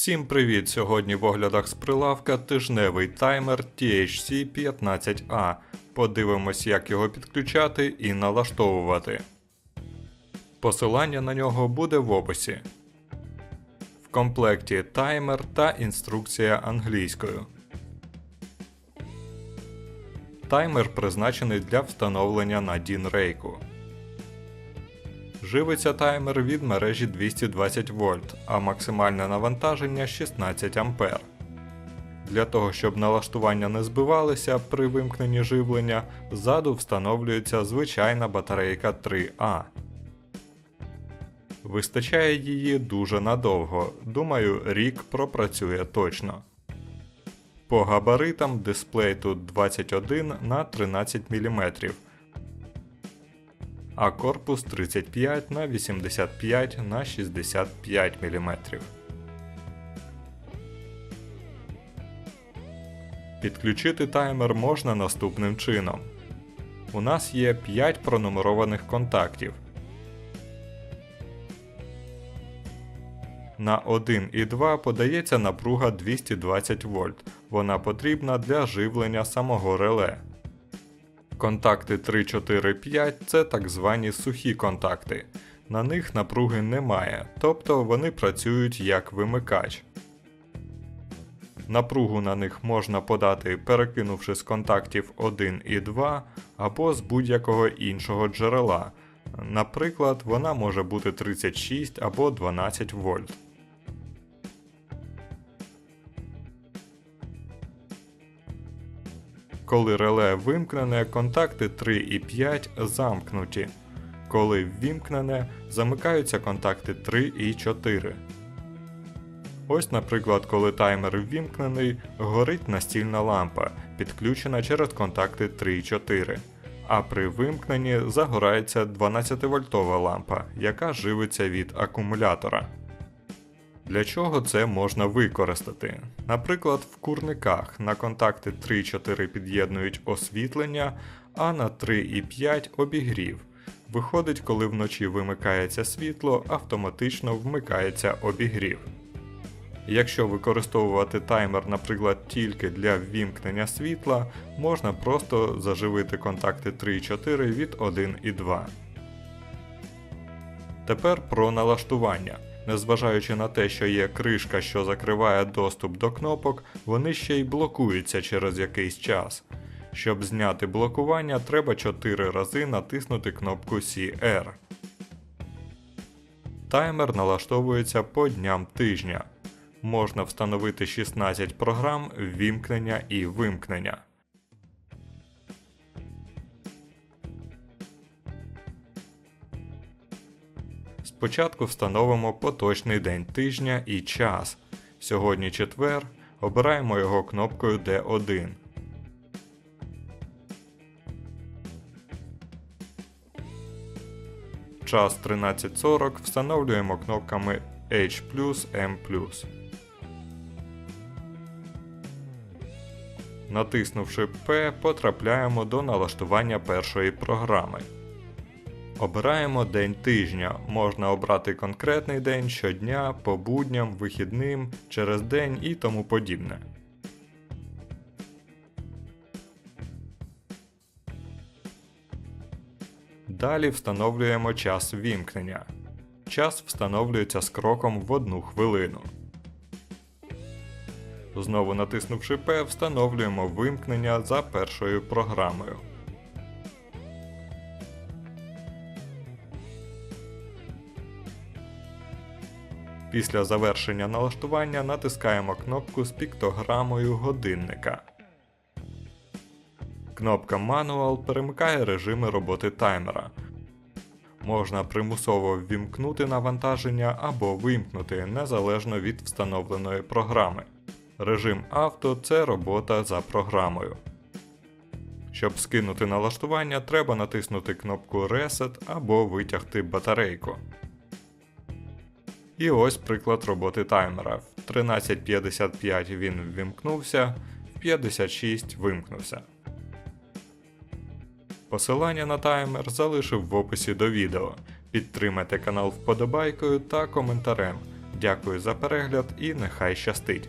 Всім привіт! Сьогодні в оглядах з прилавка тижневий таймер THC 15A. Подивимось, як його підключати і налаштовувати. Посилання на нього буде в описі. В комплекті таймер та інструкція англійською. Таймер призначений для встановлення на DIN рейку. Живиться таймер від мережі 220 вольт, а максимальне навантаження 16 А. Для того, щоб налаштування не збивалися при вимкненні живлення, ззаду встановлюється звичайна батарейка 3А. Вистачає її дуже надовго, думаю, рік пропрацює точно. По габаритам дисплей тут 21 на 13 мм, а корпус 35 на 85 на 65 мм. Підключити таймер можна наступним чином. У нас є 5 пронумерованих контактів. На 1 і 2 подається напруга 220 вольт. Вона потрібна для живлення самого реле. Контакти 3, 4, 5 це так звані сухі контакти. На них напруги немає, тобто вони працюють як вимикач. Напругу на них можна подати, перекинувши з контактів 1 і 2 або з будь-якого іншого джерела. Наприклад, вона може бути 36 або 12 вольт. Коли реле вимкнене, контакти 3 і 5 замкнуті. Коли ввімкнене, замикаються контакти 3 і 4. Ось, наприклад, коли таймер ввімкнений, горить настільна лампа, підключена через контакти 3 і 4. А при вимкненні загорається 12-вольтова лампа, яка живиться від акумулятора. Для чого це можна використати? Наприклад, в курниках на контакти 3-4 під'єднують освітлення, а на 3 і 5 обігрів. Виходить, коли вночі вимикається світло, автоматично вмикається обігрів. Якщо використовувати таймер, наприклад, тільки для ввімкнення світла, можна просто заживити контакти 3 і 4 від 1 і 2. Тепер про налаштування. Незважаючи на те, що є кришка, що закриває доступ до кнопок, вони ще й блокуються через якийсь час. Щоб зняти блокування, треба 4 рази натиснути кнопку CR. Таймер налаштовується по дням тижня. Можна встановити 16 програм ввімкнення і вимкнення. Спочатку встановимо поточний день тижня і час. Сьогодні четвер. Обираємо його кнопкою D1. Час 13.40 встановлюємо кнопками H M. Натиснувши P, потрапляємо до налаштування першої програми. Обираємо день тижня. Можна обрати конкретний день щодня, по будням, вихідним, через день і тому подібне. Далі встановлюємо час вімкнення. Час встановлюється з кроком в 1 хвилину. Знову натиснувши P, встановлюємо вимкнення за першою програмою. Після завершення налаштування натискаємо кнопку з піктограмою годинника. Кнопка Manual перемикає режими роботи таймера. Можна примусово ввімкнути навантаження або вимкнути незалежно від встановленої програми. Режим авто це робота за програмою. Щоб скинути налаштування, треба натиснути кнопку Reset або витягти батарейку. І ось приклад роботи таймера. В 13.55 він ввімкнувся, в 56 вимкнувся. Посилання на таймер залишив в описі до відео. Підтримайте канал вподобайкою та коментарем. Дякую за перегляд і нехай щастить!